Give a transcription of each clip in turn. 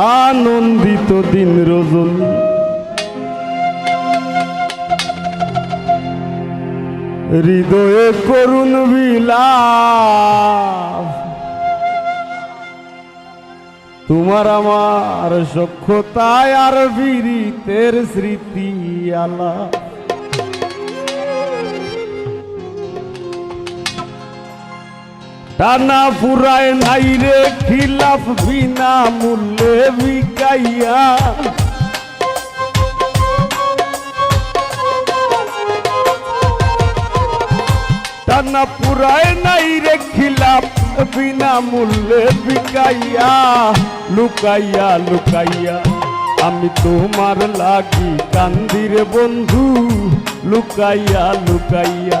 আনন্দিত দিন রজনী। হৃদয়ে করুন বিলাপ। তোমার আমার সক্ষতায় আর বীরিতের স্মৃতি আলাপ। টানা পুরায় নাই রে খিলাফ বিনা মূল্যে বিকাইয়া। টানা পুরায় নাই রে খিলাফ বিনা মূল্যে বিকাইয়া। লুকাইয়া লুকাইয়া, আমি তোমার লাগি কান্দিরে বন্ধু। লুকাইয়া লুকাইয়া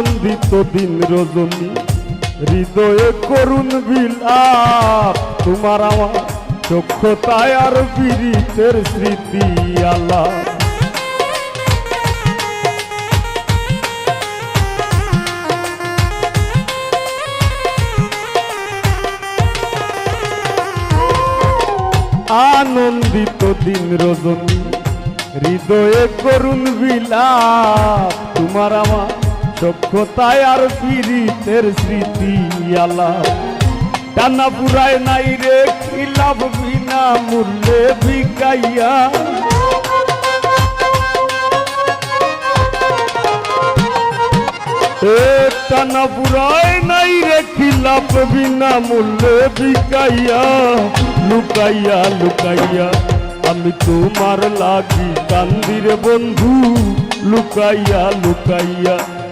আনন্দিত দিন রজনী। হৃদয়ে করুণ বিলাপ তোমার আমার চক্ষতায় আর বীরিতের স্মৃতি আলাপ। আনন্দিত দিন রজনী। হৃদয়ে করুণ বিলাপ তোমার আমার সক্ষতায় আর পীড়িতের স্মৃতি আলাপ টানা পুরায় নাই রে খিলাপ বিনা মূল্যে বিকাইয়া টানা পুরায় নাই রে খিলাপ বিনা মূল্যে বিকাইয়া লুকাইয়া লুকাইয়া, আমি তোমার লাগি কান্দিরে বন্ধু। লুকাইয়া লুকাইয়া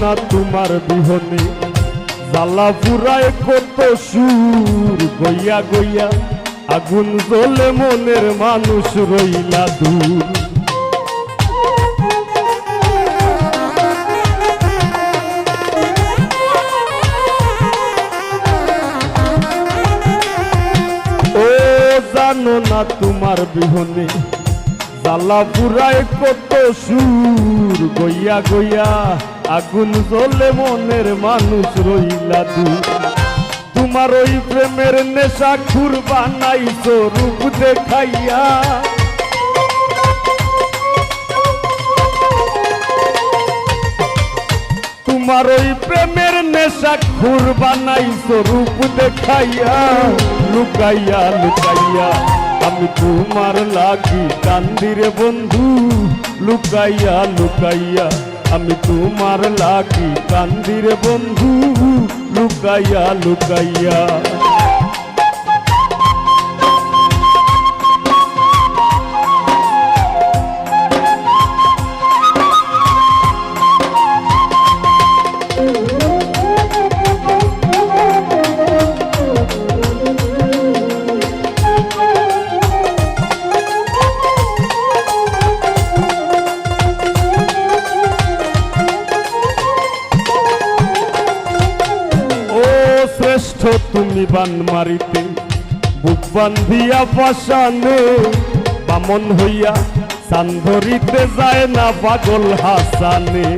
না তোমার বিহনে জ্বালা পুরায় কত সুর গইয়া গইয়া, আগুন জ্বলে মনের মানুষ রইলা দূর। জানো না তোমার বিহনে জ্বালা পুরায় কত সুর গইয়া গইয়া আগুন জ্বলে মনের মানুষ রইলা দূর তোমার ওই প্রেমের নেশা খুর বানাইছো রূপ দেখাইয়া। তোমার ওই প্রেমের নেশা খুর বানাইছো রূপ দেখাইয়া। লুকাইয়া লুকাইয়া, আমি তোমার লাগি কান্দিরে বন্ধু। লুকাইয়া লুকাইয়া। আমি তোমার লাগি কান্দির বন্ধু লুকাইয়া লুকাইয়া। তুমি বান মারিতে, বুক বান্ধিয়া পাশানে বামন হইয়া সান্ধরিতে যায় না পাগল হাসানে।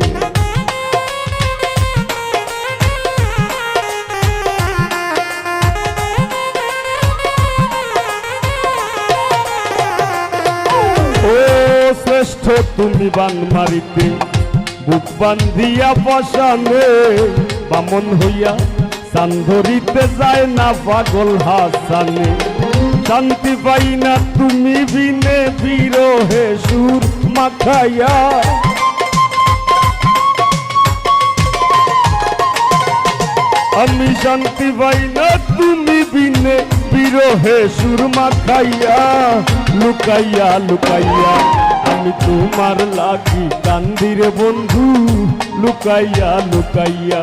শ্রেষ্ঠ তুমি বান মারিতে, বুক বান্ধিয়া বসানে, বামন হইয়া সান্ধরিতে যায় না পাগল হাসানে। শান্তি পাই না তুমি বিনে বিরহে সুর মাখাইয়া। আমি শান্তি পাই না তুমি বিনে বিরহে সুরমা খাইয়া লুকাইয়া লুকাইয়া, আমি তোমার লাগি কান্দিরে বন্ধু। লুকাইয়া লুকাইয়া